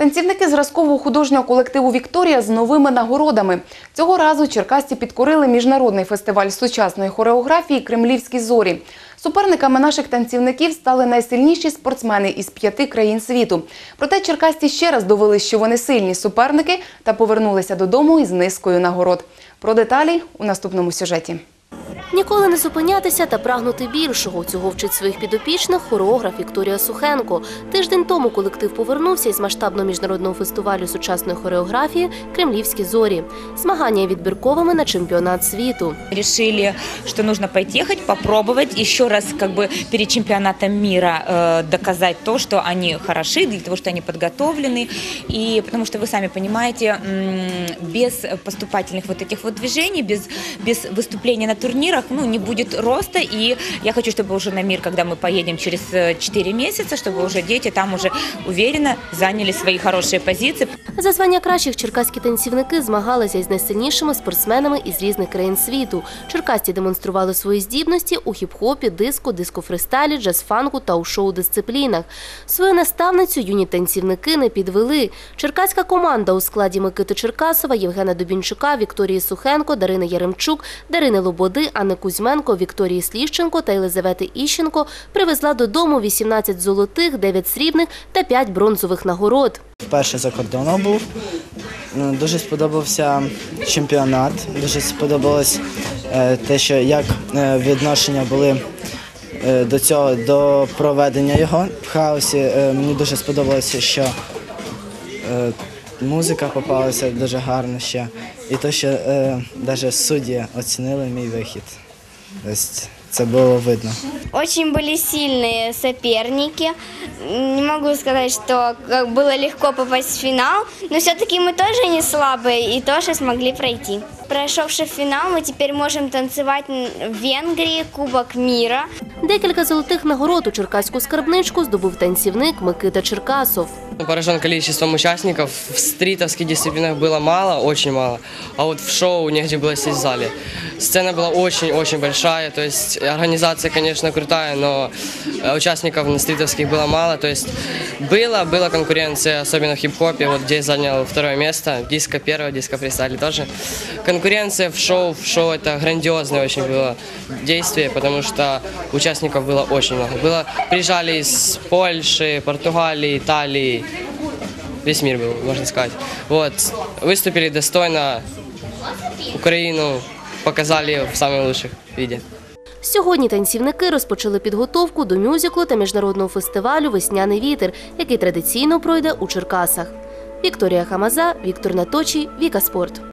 Танцівники зразкового художнього колективу Вікторія з новими нагородами. Цього разу черкасці підкорили міжнародний фестиваль сучасної хореографії Кремлівські зорі. Суперниками наших танцівників стали найсильніші спортсмени із п'яти країн світу. Проте черкасці ще раз довели, що вони сильні суперники та повернулися додому із низкою нагород. Про деталі у наступному сюжеті. Ніколи не зупинятися та прагнути більшого. Цього вчить своїх підопічних хореограф Вікторія Сухенко. Тиждень тому колектив повернувся із масштабного міжнародного фестивалю сучасної хореографії Кремлівські зорі. Змагання є відбірковими на чемпіонат світу. решили, что нужно поехать, попробовать еще раз как бы перед чемпионатом мира э, доказать то, что они хороши, для того, что они подготовлены. И потому что вы сами понимаете, м, без поступательных вот этих вот движений, без, без выступления на турнирах, ну, не будет роста. И я хочу, чтобы уже на мир, когда мы поедем через э, 4 месяца, чтобы уже дети там уже уверенно заняли свои хорошие позиции, За звання кращих черкаські танцівники змагалися із найсильнішими спортсменами із різних країн світу. Черкасці демонстрували свої здібності у хіп-хопі, диско, диско-фристайлі, джаз-фанку та у шоу-дисциплінах. Свою наставницю юні танцівники не підвели. Черкаська команда у складі Микити Черкасова, Євгена Дубінчука, Вікторії Сухенко, Дарини Яремчук, Дарини Лободи, Анни Кузьменко, Вікторії Сліщенко та Єлизавети Іщенко привезла додому 18 золотих, 9 срібних та 5 бронзових нагород. Вперше за кордоном був. Ну, Дуже сподобався чемпіонат. Дуже сподобалось е, те, що як е, відношення були е, до цього до проведення його в хаосі. Мені дуже сподобалося, що музика попалася дуже гарно ще. І те, що навіть судді оцінили мій вихід. Тобто це було видно. Очень были сильные соперники. Не могу сказать, что как было легко попасть в финал, но все-таки мы тоже не слабые и тоже смогли пройти. Прошедший финал, мы теперь можем танцевать в Венгрии, Кубок мира. Декілька золотих нагород у черкаську скарбничку здобув танцівник Микита Черкасов. Поражен количеством участников. В стритовских дисциплинах было мало, очень мало. А вот в шоу негде было сесть в зале. Сцена была очень-очень большая. То есть организация, конечно, крутая, но э, участников на стритовских было мало. То есть было, была конкуренция, особенно в хип-хопе. Вот здесь занял второе место. Диско первое, диско фристайле тоже. Конкуренция в шоу, в шоу это грандиозное очень было действие, потому что участников было очень много. Было, приезжали из Польши, Португалии, Италии, весь мир был, можно сказать. Вот, выступили достойно, Украину показали в самом лучших виде. Сьогодні танцівники розпочали підготовку до мюзиклу та міжнародного фестивалю Весняний вітер, який традиційно пройде у Черкасах. Вікторія Хамаза, Віктор Наточій, Віка Спорт.